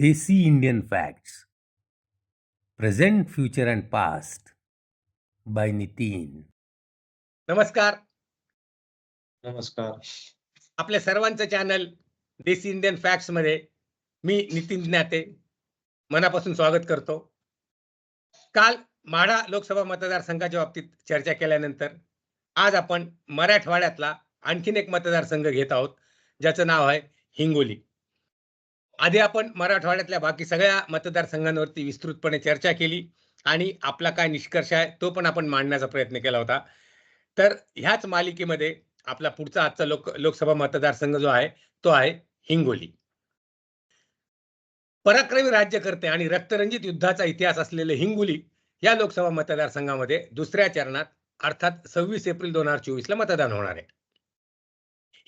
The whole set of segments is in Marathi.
Desi Indian facts present future and past by Nitin नमस्कार. नमस्कार. आपल्या सर्वांचं चॅनल देसी इंडियन फॅक्ट्समध्ये मी नितीन ज्ञाते. मनापासून स्वागत करतो. काल माढा लोकसभा मतदारसंघाच्या बाबतीत चर्चा केल्यानंतर आज आपण मराठवाड्यातला आणखीन एक मतदारसंघ घेत आहोत ज्याचं नाव आहे हिंगोली. आधी आपण मराठवाड्यातल्या बाकी सगळ्या मतदारसंघांवरती विस्तृतपणे चर्चा केली आणि आपला काय निष्कर्ष आहे तो पण आपण मांडण्याचा प्रयत्न केला होता. तर ह्याच मालिकेमध्ये आपला पुढचा आजचा लोक लोकसभा मतदारसंघ जो आहे तो आहे हिंगोली. पराक्रमी राज्यकर्ते आणि रक्तरंजित युद्धाचा इतिहास असलेले हिंगोली या लोकसभा मतदारसंघामध्ये दुसऱ्या चरणात अर्थात सव्वीस एप्रिल दोन हजार चोवीसला मतदान होणार आहे.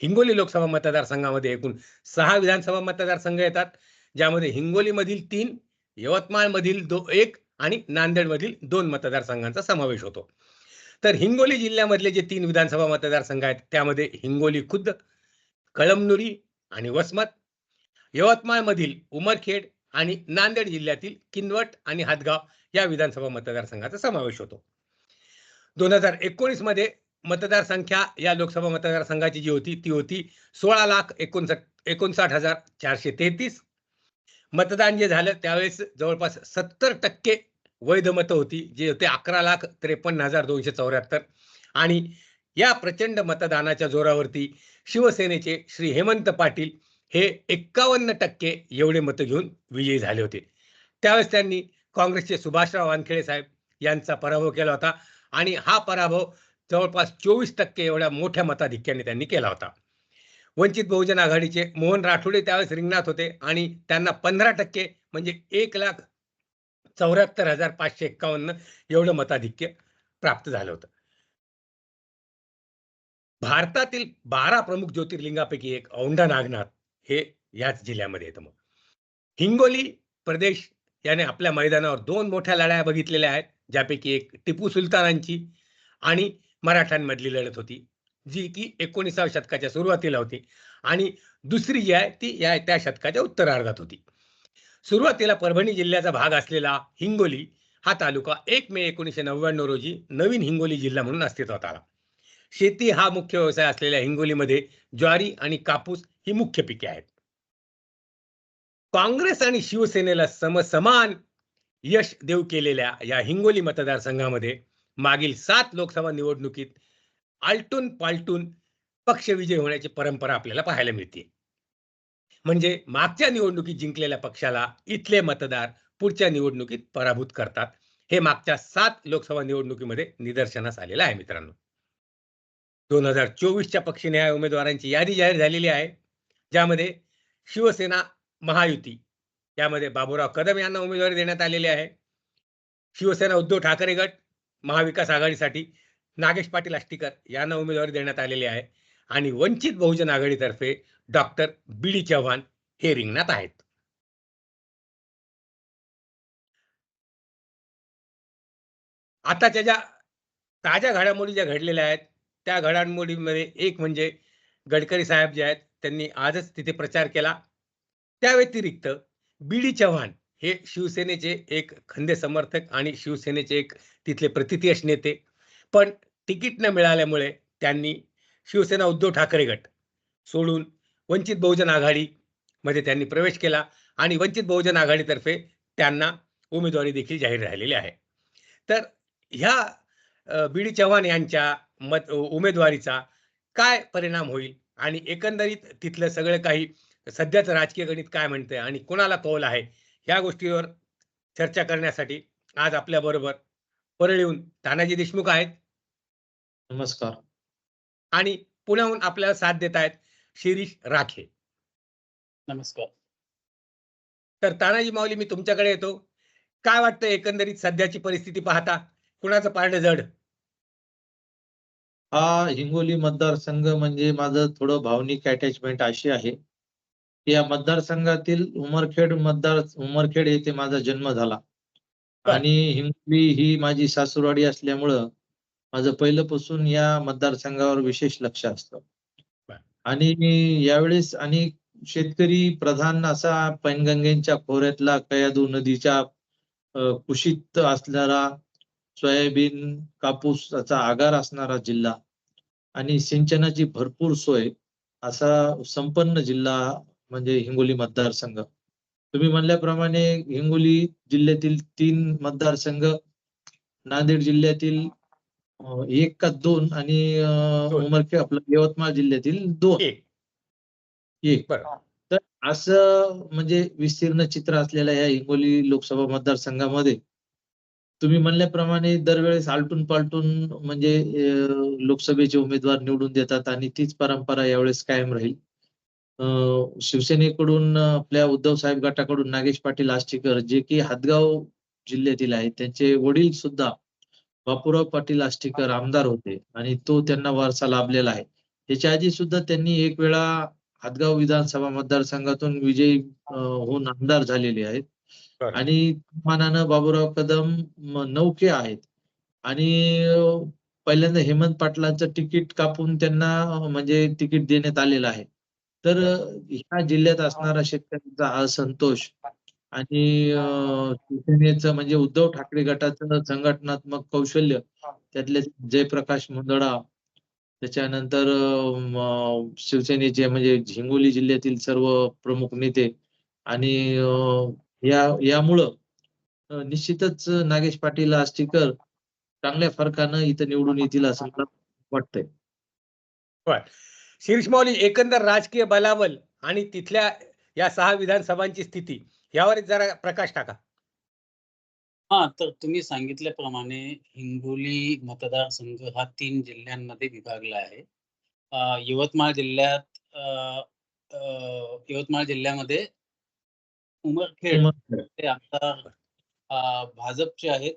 हिंगोली लोकसभा मतदारसंघामध्ये एकूण सहा विधानसभा मतदारसंघ येतात ज्यामध्ये हिंगोलीमधील तीन यवतमाळमधील दो एक आणि नांदेडमधील दोन मतदारसंघांचा समावेश होतो. तर हिंगोली जिल्ह्यामधले जे तीन विधानसभा मतदारसंघ आहेत त्यामध्ये हिंगोली खुद्द कळमनुरी आणि वसमत यवतमाळमधील उमरखेड आणि नांदेड जिल्ह्यातील किनवट आणि हातगाव या विधानसभा मतदारसंघाचा समावेश होतो. दोन हजार एकोणीसमध्ये मतदारसंख्या या लोकसभा मतदारसंघाची जी होती ती होती सोळा लाख एकोणसाठ एकोणसाठ हजार चारशे तेहतीस. मतदान जे झालं त्यावेळेस जवळपास सत्तर टक्के वैध मतं होती जे होते अकरा लाख त्रेपन्न हजार दोनशे चौऱ्याहत्तर. आणि या प्रचंड मतदानाच्या जोरावरती शिवसेनेचे श्री हेमंत पाटील हे एक्कावन्न टक्के एवढे मतं घेऊन विजयी झाले होते. त्यावेळेस त्यांनी काँग्रेसचे सुभाषराव वानखेडे साहेब यांचा पराभव केला होता. आणि हा पराभव जवळपास चोवीस टक्के एवढ्या मोठ्या मताधिक्याने त्यांनी केला होता. वंचित बहुजन आघाडीचे मोहन राठोडे त्यावेळेस रिंगणात होते आणि त्यांना पंधरा टक्के म्हणजे एक लाख चौऱ्याहत्तर हजार पाचशे एक्कावन्न एवढं मताधिक्य प्राप्त झालं होतं. भारतातील बारा प्रमुख ज्योतिर्लिंगापैकी एक औंढा नागनाथ हे याच जिल्ह्यामध्ये येतं मग. हिंगोली प्रदेश याने आपल्या मैदानावर दोन मोठ्या लढाया बघितलेल्या आहेत ज्यापैकी एक टिपू सुलतानांची आणि मराठ्यांमधली लढत होती जी की एकोणीसाव्या शतकाच्या सुरुवातीला होती. आणि दुसरी जी आहे ती या त्या शतकाच्या उत्तरार्धात होती. सुरुवातीला परभणी जिल्ह्याचा भाग असलेला हिंगोली हा तालुका एक मे एकोणीसशे नव्याण्णव रोजी नवीन हिंगोली जिल्हा म्हणून अस्तित्वात आला. शेती हा मुख्य व्यवसाय असलेल्या हिंगोलीमध्ये ज्वारी आणि कापूस ही मुख्य पिके आहेत. काँग्रेस आणि शिवसेनेला सम समान यश देऊ केलेल्या या हिंगोली मतदारसंघामध्ये मागील सात लोकसभा निवडणुकीत आलटून पालटून पक्ष विजय होण्याची परंपरा आपल्याला पाहायला मिळते. म्हणजे मागच्या निवडणुकीत जिंकलेल्या पक्षाला इथले मतदार पुढच्या निवडणुकीत पराभूत करतात. हे मागच्या सात लोकसभा निवडणुकीमध्ये निदर्शनास आलेलं आहे मित्रांनो. दोन हजार चोवीसच्या पक्षनिहाय उमेदवारांची यादी जाहीर झालेली आहे. ज्यामध्ये शिवसेना महायुती यामध्ये बाबूराव कदम यांना उमेदवारी देण्यात आलेली आहे. शिवसेना उद्धव ठाकरे गट महाविकास आघाडीसाठी नागेश पाटील आष्टीकर यांना उमेदवारी देण्यात आलेली आहे. आणि वंचित बहुजन आघाडीतर्फे डॉक्टर बी डी चव्हाण हे रिंगणात आहेत. आताच्या ज्या ताज्या घडामोडी ज्या घडलेल्या आहेत त्या घडामोडीमध्ये एक म्हणजे गडकरी साहेब जे आहेत त्यांनी आजच तिथे प्रचार केला. त्या व्यतिरिक्त बी डी चव्हाण हे शिवसेनेचे एक खंदे समर्थक आणि शिवसेनेचे एक तिथले प्रतिथयश नेते. पण तिकीट न मिळाल्यामुळे त्यांनी शिवसेना उद्धव ठाकरे गट सोडून वंचित बहुजन आघाडी मध्ये त्यांनी प्रवेश केला आणि वंचित बहुजन आघाडीतर्फे त्यांना उमेदवारी देखील जाहीर झालेली आहे. तर ह्या बी डी चव्हाण यांच्या मत उमेदवारीचा काय परिणाम होईल? आणि एकंदरीत तिथलं सगळं काही सध्याचं राजकीय गणित काय म्हणतंय? आणि कोणाला कौल आहे? या गोष्टीवर चर्चा करण्यासाठी आज आपल्या बरोबर परळीहून तानाजी देशमुख आहेत. नमस्कार. आणि पुण्याहून आपल्याला साथ देत आहेत शिरीष राखे. नमस्कार. तर तानाजी माऊली मी तुमच्याकडे येतो. काय वाटतं एकंदरीत सध्याची परिस्थिती पाहता? कुणाचं पारडं जड? हा हिंगोली मतदारसंघ म्हणजे माझं थोडं भावनिक अटॅचमेंट अशी आहे. या मतदारसंघातील उमरखेड मतदार उमरखेड येथे माझा जन्म झाला. आणि हिंगोली ही माझी सासूरवाडी असल्यामुळं माझं पहिल्यापासून या मतदारसंघावर विशेष लक्ष असतं. आणि यावेळेस आणि शेतकरी प्रधान असा पैनगंगेच्या खोऱ्यातला कयाधू नदीच्या कुशीत असणारा सोयाबीन कापूस याचा आगार असणारा जिल्हा आणि सिंचनाची भरपूर सोय असा संपन्न जिल्हा म्हणजे हिंगोली मतदारसंघ. तुम्ही म्हणल्याप्रमाणे हिंगोली जिल्ह्यातील तीन मतदारसंघ नांदेड जिल्ह्यातील एक का दोन आणि. उमरखेड आपलं यवतमाळ जिल्ह्यातील दोन. एक. तर असं म्हणजे विस्तीर्ण चित्र असलेल्या या हिंगोली लोकसभा मतदारसंघामध्ये तुम्ही म्हणल्याप्रमाणे दरवेळेस आलटून पालटून म्हणजे लोकसभेचे उमेदवार निवडून देतात आणि तीच परंपरा यावेळेस कायम राहील. शिवसेनेकडून आपल्या उद्धव साहेब गटाकडून नागेश पाटील आष्टीकर जे की हातगाव जिल्ह्यातील आहेत त्यांचे वडील सुद्धा बापूराव पाटील आष्टीकर आमदार होते आणि तो त्यांना वारसा लाभलेला आहे. त्याच्या आधी सुद्धा त्यांनी एक वेळा हातगाव विधानसभा मतदारसंघातून विजयी होऊन आमदार झालेले आहेत. आणि मानानं बाबूराव कदम नौके आहेत. आणि पहिल्यांदा हेमंत पाटलांचं तिकीट कापून त्यांना म्हणजे तिकीट देण्यात आलेलं आहे. तर ह्या जिल्ह्यात असणारा शेतकऱ्यांचा असंतोष आणि शिवसेनेचं म्हणजे उद्धव ठाकरे गटाचं संघटनात्मक कौशल्य त्यातले जयप्रकाश मुंदडा त्याच्यानंतर शिवसेनेचे म्हणजे हिंगोली जिल्ह्यातील सर्व प्रमुख नेते आणि या यामुळं निश्चितच नागेश पाटील आष्टीकर चांगल्या फरकानं इथं निवडून येतील असं मला वाटतंय. शीर्ष माऊली एकंदर राजकीय बलाबल आणि तिथल्या या सहा विधानसभांची स्थिती यावर जरा प्रकाश टाका. हा तर तुम्ही सांगितल्याप्रमाणे हिंगोली मतदारसंघ हा तीन जिल्ह्यांमध्ये विभागला आहे. यवतमाळ जिल्ह्यात यवतमाळ जिल्ह्यामध्ये उमरखेड. ते आमदार भाजपचे आहेत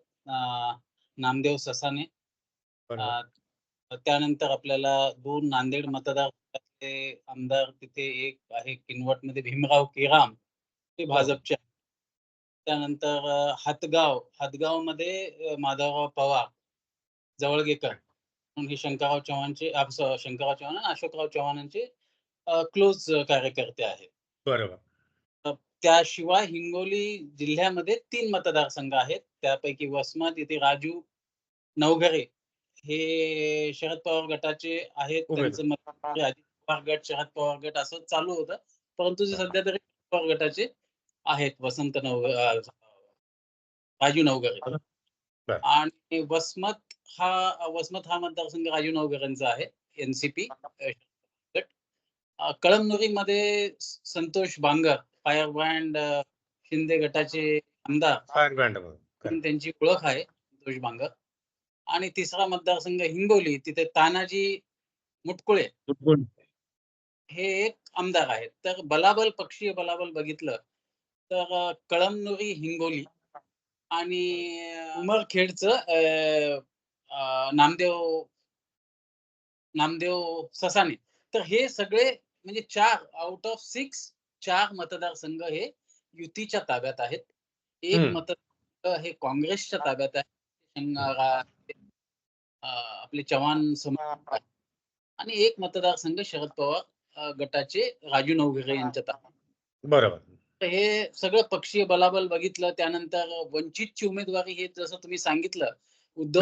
नामदेव ससाने. त्यानंतर आपल्याला दोन नांदेड मतदारसंघातले आमदार तिथे एक आहे किनवटमध्ये भीमराव केराम ते भाजपचे. त्यानंतर हातगाव हातगावमध्ये अ, माधवराव पवार जवळगेकर म्हणून हे शंकरराव चव्हाणचे शंकरराव चव्हाण आणि अशोकराव चव्हाणांचे क्लोज कार्यकर्ते आहेत. बरोबर. त्याशिवाय हिंगोली जिल्ह्यामध्ये तीन मतदारसंघ आहेत. त्यापैकी वसमत येथे राजू नवघरे हे शरद पवार गटाचे आहेत. त्यांचं मत अजित पवार गट शरद पवार गट असं चालू होतं. परंतु ते सध्या तरी शरद पवार गटाचे आहेत वसंत नव राजू नवघरे बर. आणि वसमत हा वसमत हा मतदारसंघ राजू नवघरेंचा आहे एनसीपी गट. कळमनुरीमध्ये संतोष बांगर फायर ब्रँड शिंदे गटाचे आमदार. त्यांची ओळख आहे संतोष बांगर. आणि तिसरा मतदारसंघ हिंगोली तिथे तानाजी मुटकुळे हे एक आमदार आहेत. तर बलाबल पक्षीय बलाबल बघितलं तर कळमनुरी हिंगोली आणि उमरखेडचं नामदेव नामदेव ससाने तर हे सगळे म्हणजे चार आउट ऑफ सिक्स चार मतदारसंघ हे युतीच्या ताब्यात आहेत. एक. मतदारसंघ हे काँग्रेसच्या ताब्यात आहे. आपले चव्हाण समाज आणि एक मतदारसंघ शरद पवार गटाचे राजू नवघरे यांच्या बरोबर. हे सगळं पक्षीय बलाबल बघितलं त्यानंतर वंचितची उमेदवारी हे जसं तुम्ही सांगितलं उद्धव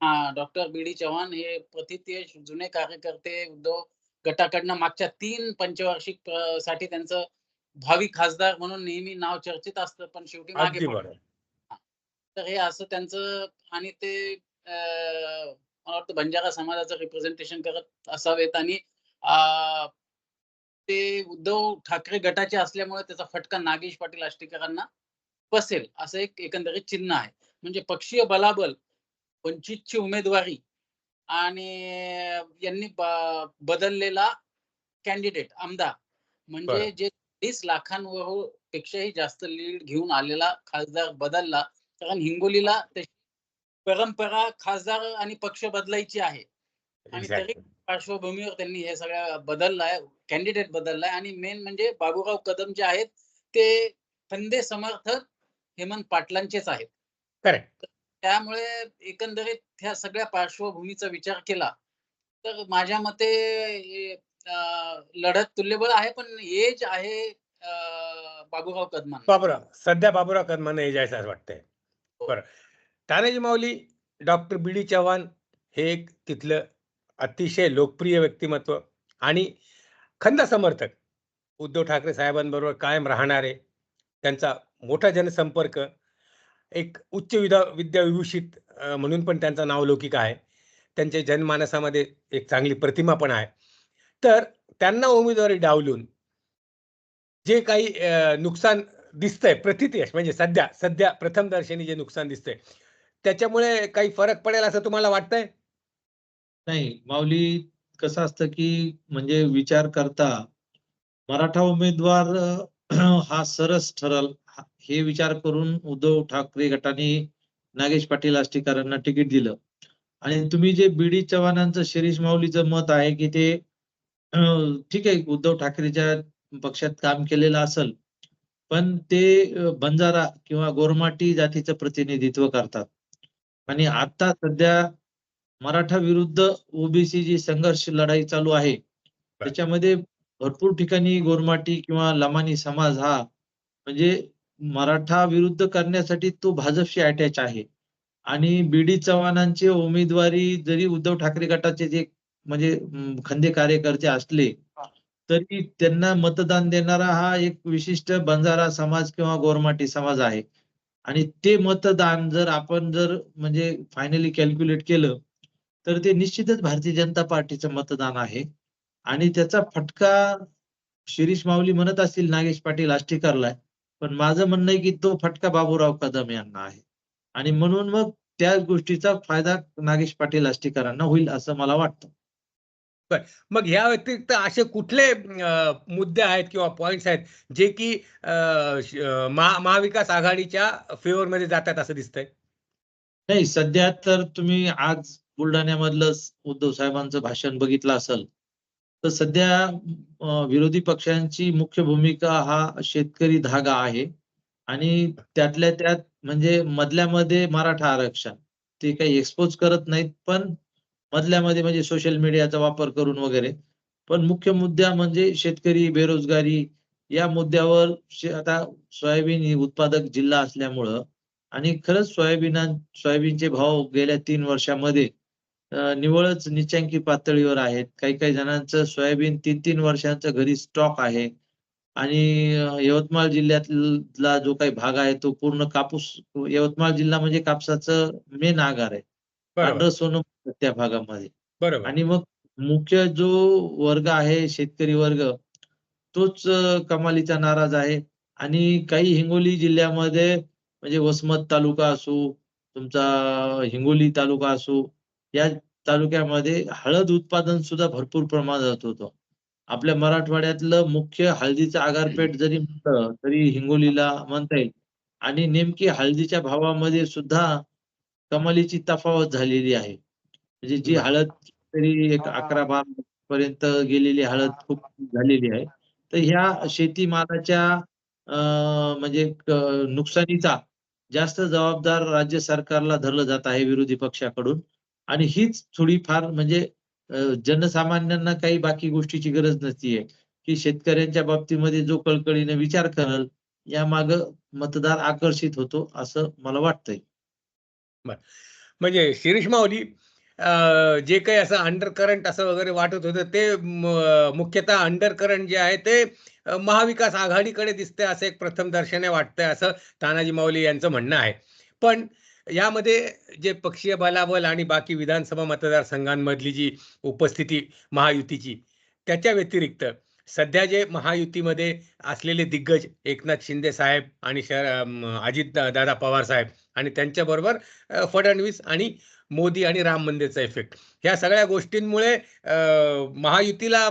हा डॉक्टर बी डी चव्हाण हे प्रथितीय जुने कार्यकर्ते उद्धव गटाकडनं मागच्या तीन पंचवार्षिकसाठी त्यांचं भावी खासदार म्हणून नेहमी नाव चर्चेत असतं पण शेवटी मागे तर हे असं त्यांचं आणि ते मला वाटतं बंजारा समाजाचं रिप्रेझेंटेशन करत असावेत आणि ते उद्धव ठाकरे गटाचे असल्यामुळे त्याचा फटका नागेश पाटील आष्टीकरांना बसेल असं एक एकंदरीत चिन्ह आहे म्हणजे पक्षीय बलाबल वंचितची उमेदवारी आणि यांनी बदललेला कॅन्डिडेट आमदार म्हणजे. जे तीस लाखांवर पेक्षाही जास्त लीड घेऊन आलेला खासदार बदलला कारण हिंगोलीला तशी परंपरा खासदार आणि पक्ष बदलायची आहे आणि तरी. पार्श्वभूमीवर त्यांनी हे सगळं बदललाय कॅन्डिडेट बदललाय आणि मेन म्हणजे बाबूराव कदम जे आहेत ते खंदे समर्थक हेमंत पाटलांचेच आहेत. त्यामुळे एकंदरीत ह्या सगळ्या पार्श्वभूमीचा विचार केला तर माझ्या मते लढत तुल्यबळ आहे पण एज आहे बाबूराव कदमान बाबूराव सध्या बाबूराव कदमांना एज आहे असं वाटतंय हो. बरं Tanaji Mauli doctor B D Chavan हे एक तिथलं अतिशय लोकप्रिय व्यक्तिमत्व आणि खंद समर्थक. उद्धव ठाकरे साहेबांबरोबर कायम राहणारे त्यांचा मोठा जनसंपर्क एक उच्च विद्या विद्याविभूषित म्हणून पण त्यांचा नाव लौकिक आहे. त्यांच्या जनमानसामध्ये एक चांगली प्रतिमा पण आहे. तर त्यांना उमेदवारी डावलून जे काही नुकसान दिसतंय प्रतिती म्हणजे सध्या सध्या प्रथमदर्शनी जे नुकसान दिसतंय त्याच्यामुळे काही फरक पडेल असं तुम्हाला वाटतंय? नाही माऊली कसं असतं की म्हणजे विचार करता मराठा उमेदवार हा सरस ठरल. हे विचार करून उद्धव ठाकरे गटाने नागेश पाटील आष्टीकरांना तिकीट दिलं. आणि तुम्ही जे बीडी चव्हाणांचं शिरीष माऊलीचं मत आहे की ते ठीक आहे उद्धव ठाकरेच्या पक्षात काम केलेलं असेल पण ते बंजारा किंवा गोरमाटी जातीचं प्रतिनिधित्व करतात. आणि आता सध्या मराठा विरुद्ध ओबीसी जी संघर्ष लढाई चालू आहे त्याच्यामध्ये भरपूर ठिकाणी गोरमाटी किंवा लमानी समाज हा म्हणजे मराठा विरुद्ध करण्यासाठी तो भाजपशी अटॅच आहे. आणि बीडी चव्हाणांची उमेदवारी जरी उद्धव ठाकरे गटाचे जे म्हणजे खंदे कार्यकर्ते असले तरी त्यांना मतदान देणारा हा एक विशिष्ट बंजारा समाज किंवा गोरमाटी समाज आहे. आणि ते मतदान जर आपण जर म्हणजे फायनली कॅल्क्युलेट केलं तर ते निश्चितच भारतीय जनता पार्टीचं मतदान आहे. आणि त्याचा फटका शिरीष माऊली म्हणत असतील नागेश पाटील आष्टीकरला पण माझं म्हणणं आहे की तो फटका बाबूराव कदम यांना आहे. आणि म्हणून मग त्या गोष्टीचा फायदा नागेश पाटील आष्टीकरांना होईल असं मला वाटतं. मग या व्यतिरिक्त असे कुठले मुद्दे आहेत किंवा पॉइंट्स आहेत जे की महाविकास आघाडीच्या फेवर मध्ये जातात असं दिसतंय? नाही सध्या तर तुम्ही आज बुलढाण्यामधलं उद्धव साहेबांचं भाषण बघितलं असेल तर सध्या विरोधी पक्षांची मुख्य भूमिका हा शेतकरी धागा आहे. आणि त्यातल्या त्यात म्हणजे मधल्यामध्ये मराठा आरक्षण ते काही एक्सपोज करत नाहीत पण मधल्यामध्ये म्हणजे सोशल मीडियाचा वापर करून वगैरे. पण मुख्य मुद्दा म्हणजे शेतकरी बेरोजगारी या मुद्द्यावर आता सोयाबीन ही उत्पादक जिल्हा असल्यामुळं आणि खरंच सोयाबीना सोयाबीनचे भाव गेल्या तीन वर्षामध्ये निवळच निचांकी पातळीवर आहेत. काही काही जणांचं सोयाबीन तीन तीन वर्षांचं घरी स्टॉक आहे. आणि यवतमाळ जिल्ह्यातला जो काही भाग आहे तो पूर्ण कापूस यवतमाळ जिल्हा म्हणजे कापसाचं मेन आगार आहे. पांढरं सोनं त्या भागामध्ये. बरोबर. आणि मग मुख्य जो वर्ग आहे शेतकरी वर्ग तोच कमालीचा नाराज आहे. आणि काही हिंगोली जिल्ह्यामध्ये म्हणजे वसमत तालुका असो तुमचा हिंगोली तालुका असो या तालुक्यामध्ये हळद उत्पादन सुद्धा भरपूर प्रमाणात होतं. आपल्या मराठवाड्यातलं मुख्य हळदीचं आगारपेठ जरी म्हटलं तरी हिंगोलीला म्हणता येईल. आणि नेमकी हळदीच्या भावामध्ये सुद्धा कमालीची तफावत झालेली आहे. म्हणजे जी. हळद तरी एक अकरा बारा पर्यंत गेलेली हळद खूप झालेली आहे. तर ह्या शेतीमालाच्या अं, म्हणजे नुकसानीचा जास्त जबाबदार राज्य सरकारला धरलं जात आहे विरोधी पक्षाकडून. आणि हीच थोडीफार म्हणजे जनसामान्यांना काही बाकी गोष्टीची गरज नसतीये. की शेतकऱ्यांच्या बाबतीमध्ये जो कळकळीने विचार करल या माग मतदार आकर्षित होतो असं मला वाटतंय. म्हणजे शिरीष माऊली जे काही असं अंडर करंट असं वगैरे वाटत होतं ते म- मुख्यतः अंडर करंट जे आहे ते महाविकास आघाडीकडे दिसते असं एक प्रथम दर्शने वाटतंय असं तानाजी माऊली यांचं म्हणणं आहे. पण यामध्ये जे पक्षीय बलाबल आणि बाकी विधानसभा मतदारसंघांमधली जी उपस्थिती महायुतीची त्याच्या व्यतिरिक्त सध्या जे महायुतीमध्ये असलेले दिग्गज एकनाथ शिंदे साहेब आणि शर अजित दादा पवार साहेब आणि त्यांच्याबरोबर फडणवीस आणि मोदी आणि राम मंदिरचा इफेक्ट ह्या सगळ्या गोष्टींमुळे महायुतीला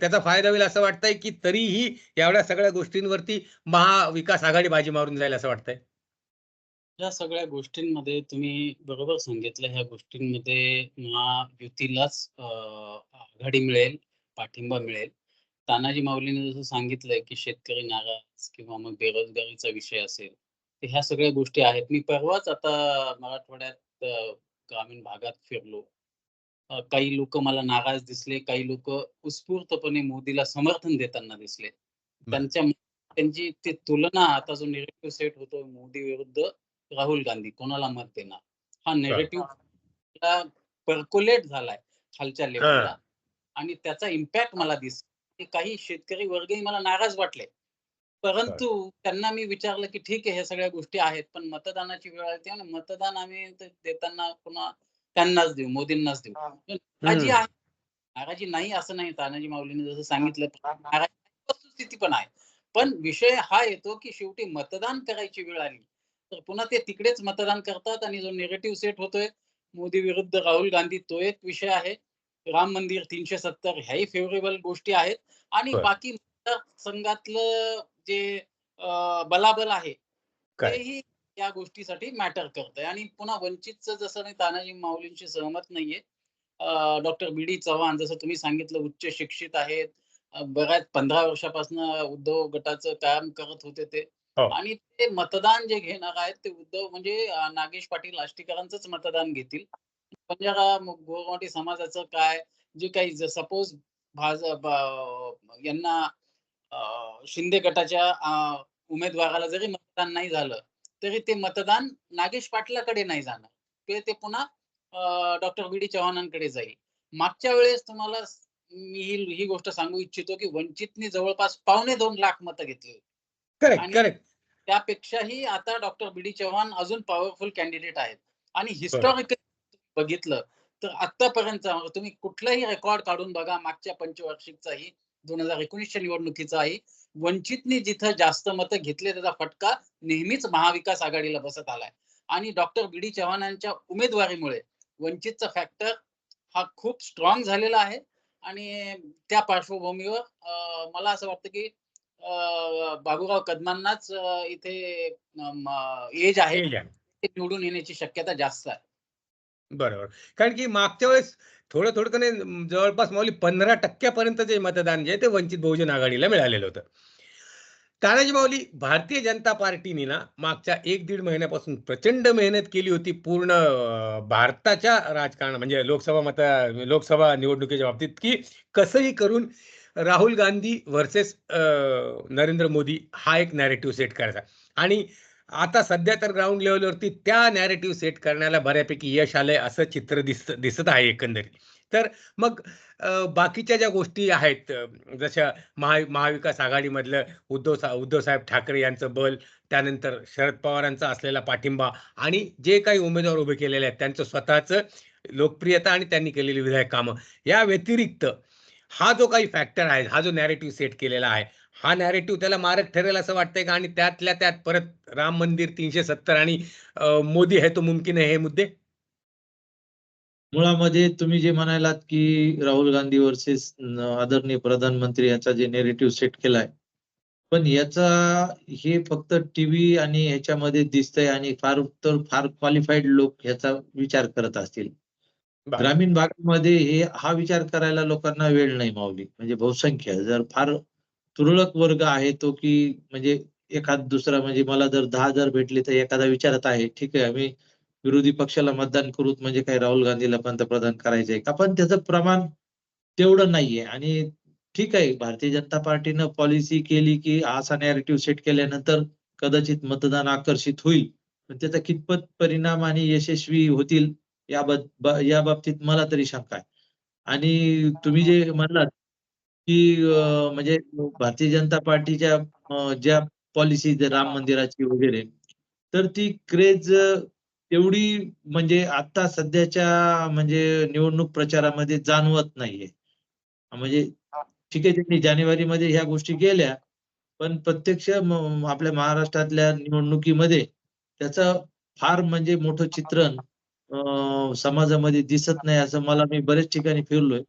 त्याचा फायदा होईल असं वाटतंय की तरीही एवढ्या सगळ्या गोष्टींवरती महाविकास आघाडी बाजी मारून जाईल असं वाटतंय? या सगळ्या गोष्टींमध्ये तुम्ही बरोबर सांगितलं. ह्या गोष्टींमध्ये महायुतीलाच आघाडी मिळेल पाठिंबा मिळेल. तानाजी माऊलीने जसं सांगितलंय की शेतकरी नाराज किंवा मग बेरोजगारीचा विषय असेल ह्या सगळ्या गोष्टी आहेत. मी परवाच आता मराठवाड्यात ग्रामीण भागात फिरलो. काही लोक मला नाराज दिसले काही लोक उत्स्फूर्तपणे मोदीला समर्थन देताना दिसले. त्यांच्या त्यांची ती तुलना आता जो निगेटिव्ह सेट होतो मोदी विरुद्ध राहुल गांधी कोणाला मत देणार? हा निगेटिव्ह पर्क्युलेट झालाय खालच्या लेवलला आणि त्याचा इम्पॅक्ट मला दिस काही शेतकरी वर्गही मला नाराज वाटले. परंतु त्यांना मी विचारलं की ठीक आहे हे सगळ्या गोष्टी आहेत पण मतदानाची वेळ आली तेव्हा मतदान आम्ही देताना पुन्हा त्यांनाच देऊ मोदींनाच देऊ. नाराजी आहे. नाराजी नाही असं नाही. तानाजी माऊलीने जसं सांगितलं नाराजी वस्तुस्थिती पण आहे. पण विषय हा येतो की शेवटी मतदान करायची वेळ आली. तर पुन्हा ते तिकडेच मतदान करतात आणि जो निगेटिव्ह सेट होतोय मोदी विरुद्ध राहुल गांधी तो एक विषय आहे. राम मंदिर तीनशे सत्तर ह्याही फेवरेबल गोष्टी आहेत. आणि. बाकी मतदारसंघातलं जे बलाबल आहे? तेही या गोष्टीसाठी मॅटर करतंय. आणि पुन्हा वंचितचं जसं मी तानाजी माऊलींशी सहमत नाहीये डॉक्टर बी डी चव्हाण जसं तुम्ही सांगितलं उच्च शिक्षित आहेत. बऱ्याच पंधरा वर्षापासून उद्धव गटाचं काम करत होते ते. हो. आणि ते मतदान जे घेणार आहेत ते उद्धव म्हणजे नागेश पाटील आष्टीकरांचंच मतदान घेतील. बंजारा गोरवाटी समाजाचं काय? जे काही सपोज भाजप यांना शिंदे गटाच्या उमेदवाराला जरी मतदान नाही झालं तरी ते मतदान नागेश पाटलाकडे नाही जाणार. ते ते पुन्हा डॉक्टर बी डी चव्हाणांकडे जाईल. मागच्या वेळेस तुम्हाला मी ही ही गोष्ट सांगू इच्छितो की वंचितने जवळपास पावणे दोन लाख मतं घेतली. होती. त्यापेक्षाही आता डॉक्टर बी डी चव्हाण अजून पॉवरफुल कॅन्डिडेट आहेत. आणि हिस्टॉरिकल बघितलं तर आतापर्यंत तुम्ही कुठलाही रेकॉर्ड काढून बघा मागच्या पंचवार्षिकचाही दोन हजार एकोणीसच्या निवडणुकीचाही वंचितने जिथं जास्त मतं घेतले त्याचा फटका नेहमीच महाविकास आघाडीला बसत आलाय. आणि डॉक्टर बी डी चव्हाणांच्या उमेदवारीमुळे वंचितचा फॅक्टर हा खूप स्ट्रॉंग झालेला आहे. आणि त्या पार्श्वभूमीवर मला असं वाटतं की बाबूराव कदमांनाच इथे एज आहे. निवडून येण्याची शक्यता जास्त आहे. बरोबर. कारण की मागच्या वेळेस थोडं थोडं कने जवळपास माऊली पंधरा टक्क्यापर्यंत जे मतदान जे ते वंचित बहुजन आघाडीला मिळालेलं होतं. तानाजी माऊली भारतीय जनता पार्टीने ना मागच्या एक दीड महिन्यापासून प्रचंड मेहनत केली होती पूर्ण भारताच्या राजकारण म्हणजे लोकसभा मत लोकसभा निवडणुकीच्या बाबतीत की कसंही करून राहुल गांधी व्हर्सेस नरेंद्र मोदी हा एक नॅरेटिव्ह सेट करायचा. आणि आता सध्या तर ग्राउंड लेवलवरती त्या नॅरेटिव्ह सेट करण्याला बऱ्यापैकी यश आलंय असं चित्र दिसत दिसत आहे एकंदरीत. तर मग बाकीच्या ज्या गोष्टी आहेत जशा महा महाविकास आघाडीमधलं उद्धव सा उद्धवसाहेब ठाकरे यांचं बल त्यानंतर शरद पवारांचा असलेला पाठिंबा आणि जे काही उमेदवार उभे केलेले आहेत त्यांचं स्वतःचं लोकप्रियता आणि त्यांनी केलेली विधायक कामं. या व्यतिरिक्त हा जो काही फॅक्टर आहे हा जो नॅरेटिव्ह सेट केलेला आहे हा नॅरेटिव्ह त्याला मारक ठरेल असं वाटतंय का? आणि त्यातल्या त्यात परत राम मंदिर तीनशे सत्तर आणि मोदी है तो मुमकिन है हे मुद्दे? मुळामध्ये तुम्ही जे म्हणालात की राहुल गांधी वर्सेस आदरणीय प्रधानमंत्री याचा जे नेरेटिव्ह सेट केलाय पण याचा हे फक्त टीव्ही आणि ह्याच्यामध्ये दिसतंय आणि फार तर फार क्वालिफाईड लोक ह्याचा विचार करत असतील. ग्रामीण भागामध्ये हे हा विचार करायला लोकांना वेळ नाही मावली म्हणजे बहुसंख्य जर फार तुरळक वर्ग आहे तो की म्हणजे एखाद दुसरा म्हणजे मला जर दहा हजार भेटले तर एखादा विचारत आहे ठीक आहे आम्ही विरोधी पक्षाला मतदान करू म्हणजे काही राहुल गांधीला पंतप्रधान करायचंय का? पण त्याचं प्रमाण तेवढं नाहीये आणि ठीक आहे भारतीय जनता पार्टीनं पॉलिसी केली की असा नॅरेटिव्ह सेट केल्यानंतर कदाचित मतदान आकर्षित होईल. पण त्याचा कितपत परिणाम आणि यशस्वी होतील या बाबतीत मला तरी शंका आहे. आणि तुम्ही जे म्हणलात की म्हणजे भारतीय जनता पार्टीच्या ज्या पॉलिसी राम मंदिराची वगैरे तर ती क्रेज तेवढी म्हणजे आता सध्याच्या म्हणजे निवडणूक प्रचारामध्ये जाणवत नाहीये. म्हणजे ठीक आहे त्यांनी जानेवारीमध्ये ह्या गोष्टी केल्या पण प्रत्यक्ष आपल्या महाराष्ट्रातल्या निवडणुकीमध्ये त्याचं फार म्हणजे मोठं चित्रण समाजामध्ये दिसत नाही असं मला मी बरेच ठिकाणी फिरलोय.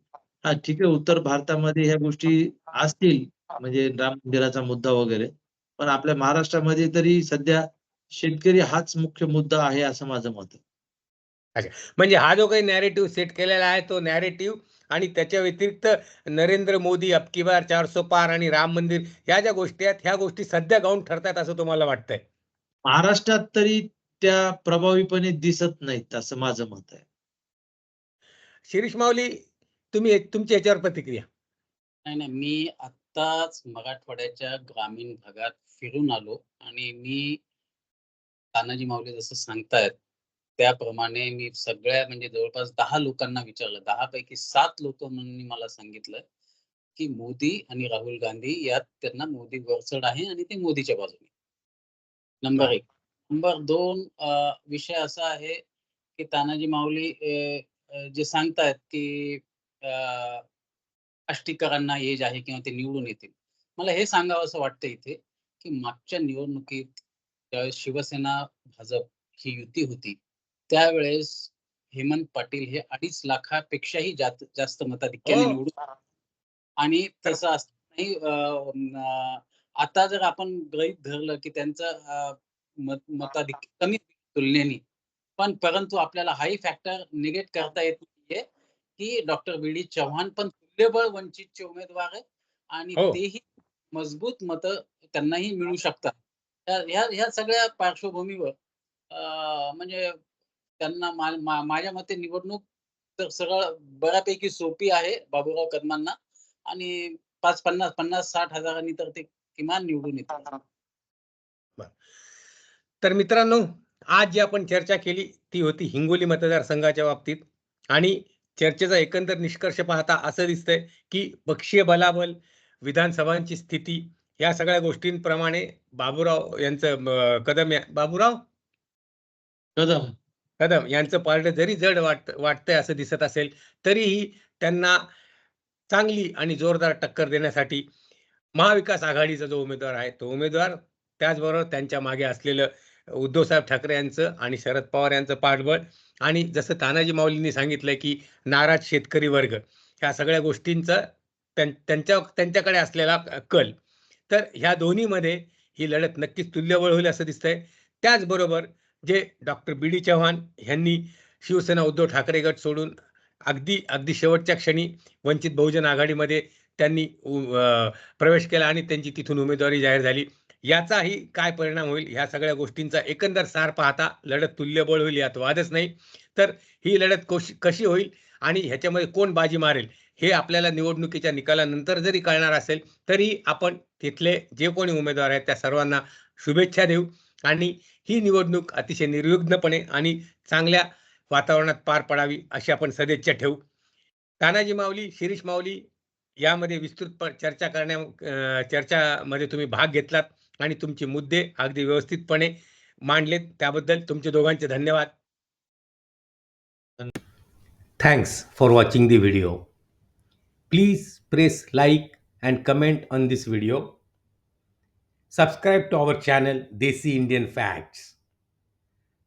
हा ठीक आहे. उत्तर भारतामध्ये ह्या गोष्टी असतील म्हणजे राम मंदिराचा मुद्दा वगैरे. पण आपल्या महाराष्ट्रामध्ये तरी सध्या शेतकरी हाच मुख्य मुद्दा आहे असं माझं मत आहे. म्हणजे हा जो काही नॅरेटिव्ह सेट केलेला आहे तो नॅरेटिव्ह आणि त्याच्या व्यतिरिक्त नरेंद्र मोदी अबकी बार चारसो पार आणि राम मंदिर ह्या ज्या गोष्टी आहेत ह्या गोष्टी सध्या गाऊन ठरतात असं तुम्हाला वाटतंय? महाराष्ट्रात तरी त्या प्रभावीपणे दिसत नाहीत असं माझं मत आहे. शिरीष माऊली तुम्ही तुमची याच्यावर प्रतिक्रिया. नाही नाही मी आत्ताच मराठवाड्याच्या ग्रामीण भागात फिरून आलो आणि मी तानाजी माऊली जसं सांगतायत त्याप्रमाणे मी सगळ्या म्हणजे जवळपास दहा लोकांना विचारलं. दहा पैकी सात लोक म्हणून मला सांगितलं की मोदी आणि राहुल गांधी यात त्यांना मोदी वरचढ आहे आणि ते मोदीच्या बाजूने. नंबर एक. नंबर दोन विषय असा आहे की तानाजी माऊली जे सांगतायत की आष्टीकरांना एज आहे किंवा ते निवडून येतील. मला हे सांगावं असं वाटतं इथे की मागच्या निवडणुकीत ज्यावेळेस शिवसेना भाजप ही युती होती त्यावेळेस हेमंत पाटील हे अडीच लाखापेक्षाही जास्त मताधिक्याने हो. निवडून आणि तसं असं नाही अं, अं, आता जर आपण गृहीत धरलं की त्यांचं अं, मत मताधिक्य कमी तुलनेने पण परंतु आपल्याला हाही फॅक्टर निगेट करता येत नाहीये. की डॉक्टर बी डी चव्हाण पण तुल्यबळ वंचितचे उमेदवार आहेत आणि हो. तेही मजबूत मत त्यांनाही मिळू शकतात. ह्या ह्या सगळ्या पार्श्वभूमीवर म्हणजे त्यांना माझ्या मते निवडणूक तर सरळ बऱ्यापैकी सोपी आहे बाबूराव कदमांना आणि पाच पन्नास पन्नास साठ हजारांनी तर ते किमान निवडून येतात तर मित्रांनो आज जी आपण चर्चा केली ती होती हिंगोली मतदारसंघाच्या बाबतीत आणि चर्चेचा एकंदर निष्कर्ष पाहता असं दिसतंय की पक्षीय बलाबल विधानसभांची स्थिती या सगळ्या गोष्टींप्रमाणे बाबूराव यांचं कदम या- बाबूराव? कदम. कदम यांचं पारडं जरी जड वाटत वाटतंय असं दिसत असेल तरीही त्यांना चांगली आणि जोरदार टक्कर देण्यासाठी महाविकास आघाडीचा जो उमेदवार आहे तो उमेदवार त्याचबरोबर त्यांच्या मागे असलेलं उद्धवसाहेब ठाकरे यांचं आणि शरद पवार यांचं पाठबळ. आणि जसं तानाजी माऊलींनी सांगितलं की नाराज शेतकरी वर्ग ह्या सगळ्या गोष्टींचा त्यां- त्यांच्या त्यांच्याकडे असलेला कल. तर ह्या दोन्हीमध्ये ही लढत नक्कीच तुल्यबळ होईल असं दिसतंय. त्याचबरोबर जे डॉक्टर बी डी चव्हाण यांनी शिवसेना उद्धव ठाकरे गट सोडून अगदी अगदी शेवटच्या क्षणी वंचित बहुजन आघाडीमध्ये त्यांनी उ- प्रवेश केला आणि त्यांची तिथून उमेदवारी जाहीर झाली. याचाही काय परिणाम होईल? ह्या सगळ्या गोष्टींचा एकंदर सार पाहता लढत तुल्यबळ होईल यात वादच नाही. तर ही लढत कशी कशी होईल आणि ह्याच्यामध्ये कोण बाजी मारेल? हे आपल्याला निवडणुकीच्या निकालानंतर जरी कळणार असेल तरी आपण तिथले जे कोणी उमेदवार आहेत त्या सर्वांना शुभेच्छा देऊ. आणि ही निवडणूक अतिशय निर्विघ्नपणे आणि चांगल्या वातावरणात पार पडावी अशी आपण सदिच्छा ठेवू. तानाजी माऊली शिरीष माऊली यामध्ये विस्तृत चर्चा करण्या चर्चामध्ये तुम्ही भाग घेतलात. आणि तुमचे मुद्दे अगदी व्यवस्थितपणे मांडलेत. त्याबद्दल तुमचे दोघांचे धन्यवाद. Thanks for watching the video please press like and comment on this video subscribe to our channel Desi Indian facts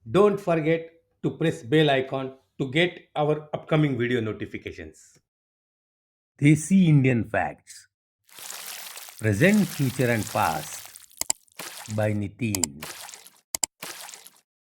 don't forget to press bell icon to get our upcoming video notifications Desi Indian facts present future and past by Nitin.